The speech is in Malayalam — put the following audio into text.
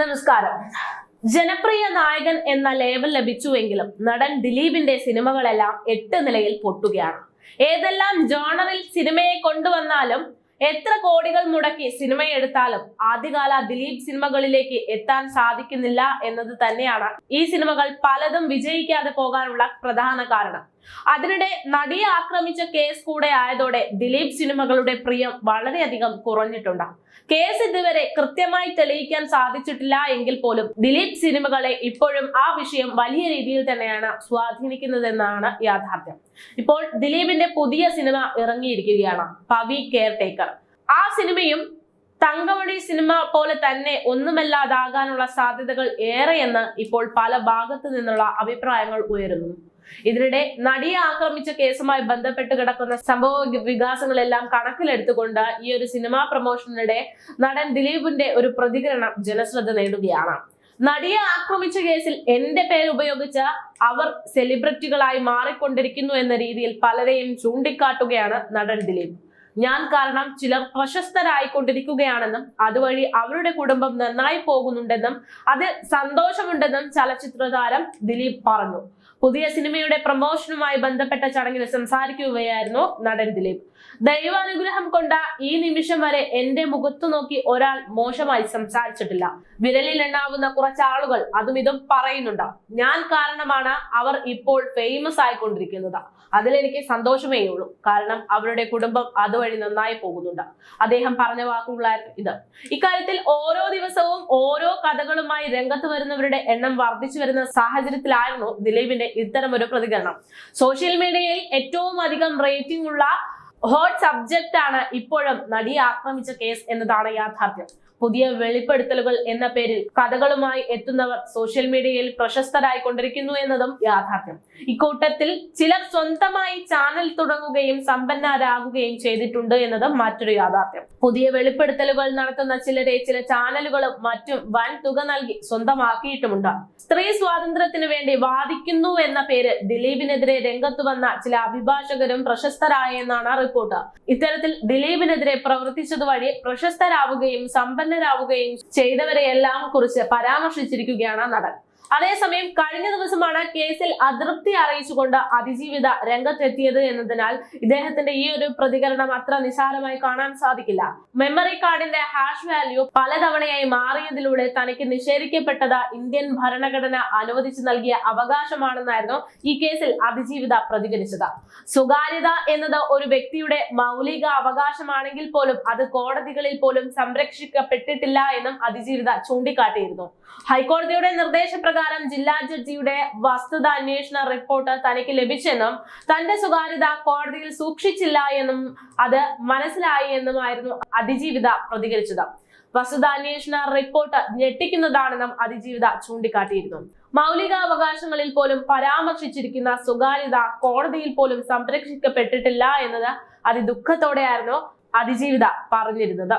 നമസ്കാരം. ജനപ്രിയ നായകൻ എന്ന ലേബൽ ലഭിച്ചുവെങ്കിലും നടൻ ദിലീപിന്റെ സിനിമകളെല്ലാം എട്ട് നിലയിൽ പൊട്ടുകയാണ്. ഏതെല്ലാം ജോണറിൽ സിനിമയെ കൊണ്ടുവന്നാലും എത്ര കോടികൾ മുടക്കി സിനിമയെടുത്താലും ആദ്യകാല ദിലീപ് സിനിമകളിലേക്ക് എത്താൻ സാധിക്കുന്നില്ല എന്നത് തന്നെയാണ് ഈ സിനിമകൾ പലതും വിജയിക്കാതെ പോകാനുള്ള പ്രധാന കാരണം. അതിനിടെ നടിയെ ആക്രമിച്ച കേസ് കൂടെ ആയതോടെ ദിലീപ് സിനിമകളുടെ പ്രിയം വളരെയധികം കുറഞ്ഞിട്ടുണ്ട്. കേസ് ഇതുവരെ കൃത്യമായി തെളിയിക്കാൻ സാധിച്ചിട്ടില്ല എങ്കിൽ പോലും ദിലീപ് സിനിമകളെ ഇപ്പോഴും ആ വിഷയം വലിയ രീതിയിൽ തന്നെയാണ് സ്വാധീനിക്കുന്നതെന്നാണ് യാഥാർത്ഥ്യം. ഇപ്പോൾ ദിലീപിന്റെ പുതിയ സിനിമ ഇറങ്ങിയിരിക്കുകയാണ് പവി കെയർ ടേക്കർ. ആ സിനിമയും തങ്കമണി സിനിമ പോലെ തന്നെ ഒന്നുമല്ലാതാകാനുള്ള സാധ്യതകൾ ഏറെയെന്ന് ഇപ്പോൾ പല ഭാഗത്തു നിന്നുള്ള അഭിപ്രായങ്ങൾ ഉയരുന്നു. ഇതിനിടെ നടിയെ ആക്രമിച്ച കേസുമായി ബന്ധപ്പെട്ട് കിടക്കുന്ന സംഭവ വികാസങ്ങളെല്ലാം കണക്കിലെടുത്തുകൊണ്ട് ഈ ഒരു സിനിമാ പ്രൊമോഷനിടെ നടൻ ദിലീപിന്റെ ഒരു പ്രതികരണം ജനശ്രദ്ധ നേടുകയാണ്. നടിയെ ആക്രമിച്ച കേസിൽ എന്റെ പേര് ഉപയോഗിച്ച് അവർ സെലിബ്രിറ്റികളായി മാറിക്കൊണ്ടിരിക്കുന്നു എന്ന രീതിയിൽ പലരെയും ചൂണ്ടിക്കാട്ടുകയാണ് നടൻ ദിലീപ്. ഞാൻ കാരണം ചിലർ പ്രശസ്തരായിക്കൊണ്ടിരിക്കുകയാണെന്നും അതുവഴി അവരുടെ കുടുംബം നന്നായി പോകുന്നുണ്ടെന്നും അത് സന്തോഷമുണ്ടെന്നും ചലച്ചിത്ര താരം ദിലീപ് പറഞ്ഞു. പുതിയ സിനിമയുടെ പ്രമോഷനുമായി ബന്ധപ്പെട്ട ചടങ്ങിൽ സംസാരിക്കുകയായിരുന്നു നടൻ ദിലീപ്. ദൈവാനുഗ്രഹം കൊണ്ട ഈ നിമിഷം വരെ എന്റെ മുഖത്തു നോക്കി ഒരാൾ മോശമായി സംസാരിച്ചിട്ടില്ല. വിരലിൽ എണ്ണാവുന്ന കുറച്ച് ആളുകൾ അതും ഇതും പറയുന്നുണ്ട്. ഞാൻ കാരണമാണ് അവർ ഇപ്പോൾ ഫേമസ് ആയിക്കൊണ്ടിരിക്കുന്നത്. അതിലെനിക്ക് സന്തോഷമേ ഉള്ളൂ കാരണം അവരുടെ കുടുംബം അതുവഴി നന്നായി പോകുന്നുണ്ട്. അദ്ദേഹം പറഞ്ഞ വാക്കുകളായിരുന്നു ഇത്. ഇക്കാര്യത്തിൽ ഓരോ ദിവസവും ഓരോ കഥകളുമായി രംഗത്ത് വരുന്നവരുടെ എണ്ണം വർദ്ധിച്ചു വരുന്ന സാഹചര്യത്തിലായിരുന്നു ദിലീപിന്റെ ഒരു പ്രതികരണം. സോഷ്യൽ മീഡിയയിൽ ഏറ്റവും അധികം റേറ്റിംഗ് ഉള്ള ഹോട്ട് സബ്ജക്റ്റ് ആണ് ഇപ്പോഴും നടിയെ ആക്രമിച്ച കേസ് എന്നതാണ് യാഥാർത്ഥ്യം. പുതിയ വെളിപ്പെടുത്തലുകൾ എന്ന പേരിൽ കഥകളുമായി എത്തുന്നവർ സോഷ്യൽ മീഡിയയിൽ പ്രശസ്തരായി കൊണ്ടിരിക്കുന്നു എന്നതും യാഥാർത്ഥ്യം. ഇക്കൂട്ടത്തിൽ ചിലർ സ്വന്തമായി ചാനൽ തുടങ്ങുകയും സമ്പന്നരാകുകയും ചെയ്തിട്ടുണ്ട് എന്നതും മറ്റൊരു യാഥാർത്ഥ്യം. പുതിയ വെളിപ്പെടുത്തലുകൾ നടത്തുന്ന ചിലരെ ചില ചാനലുകളും മറ്റും വൻ തുക നൽകി സ്വന്തമാക്കിയിട്ടുമുണ്ട്. സ്ത്രീ സ്വാതന്ത്ര്യത്തിന് വേണ്ടി വാദിക്കുന്നു എന്ന പേര് ദിലീപിനെതിരെ രംഗത്ത് വന്ന ചില അഭിഭാഷകരും പ്രശസ്തരായ എന്നാണ് റിപ്പോർട്ട് ഇത്തരത്തിൽ ദിലീപിനെതിരെ പ്രവർത്തിച്ചതുവഴി പ്രശസ്തരാവുകയും സമ്പന്നരാവുകയും ചെയ്തവരെയെല്ലാം കുറിച്ച് പരാമർശിച്ചിരിക്കുകയാണ് നടൻ. അതേസമയം കഴിഞ്ഞ ദിവസമാണ് കേസിൽ അതൃപ്തി അറിയിച്ചുകൊണ്ട് അതിജീവിത രംഗത്തെത്തിയത് എന്നതിനാൽ ഇദ്ദേഹത്തിന്റെ ഈ ഒരു പ്രതികരണം അത്ര നിസാരമായി കാണാൻ സാധിക്കില്ല. മെമ്മറി കാർഡിന്റെ ഹാഷ് വാല്യൂ പലതവണയായി മാറിയതിലൂടെ തനിക്ക് നിഷേധിക്കപ്പെട്ടത് ഇന്ത്യൻ ഭരണഘടന അനുവദിച്ചു നൽകിയ അവകാശമാണെന്നായിരുന്നു ഈ കേസിൽ അതിജീവിത പ്രതികരിച്ചത്. സ്വകാര്യത എന്നത് ഒരു വ്യക്തിയുടെ മൗലിക അവകാശമാണെങ്കിൽ പോലും അത് കോടതികളിൽ പോലും സംരക്ഷിക്കപ്പെട്ടിട്ടില്ല എന്നും അതിജീവിത ചൂണ്ടിക്കാട്ടിയിരുന്നു. ഹൈക്കോടതിയുടെ നിർദ്ദേശപ്രകാരം ജില്ലാ ജഡ്ജിയുടെ വസ്തുത അന്വേഷണ റിപ്പോർട്ട് തനിക്ക് ലഭിച്ചെന്നും തന്റെ സ്വകാര്യത കോടതിയിൽ സൂക്ഷിച്ചില്ല എന്നും അത് മനസ്സിലായി എന്നുമായിരുന്നു അതിജീവിത പ്രതികരിച്ചത്. വസ്തുതാന്വേഷണ റിപ്പോർട്ട് ഞെട്ടിക്കുന്നതാണെന്നും അതിജീവിത ചൂണ്ടിക്കാട്ടിയിരുന്നു. മൗലികാവകാശങ്ങളിൽ പോലും പരാമർശിച്ചിരിക്കുന്ന സ്വകാര്യത കോടതിയിൽ പോലും സംരക്ഷിക്കപ്പെട്ടിട്ടില്ല എന്നത് അതിദുഃഖത്തോടെയായിരുന്നു അതിജീവിത പറഞ്ഞിരുന്നത്.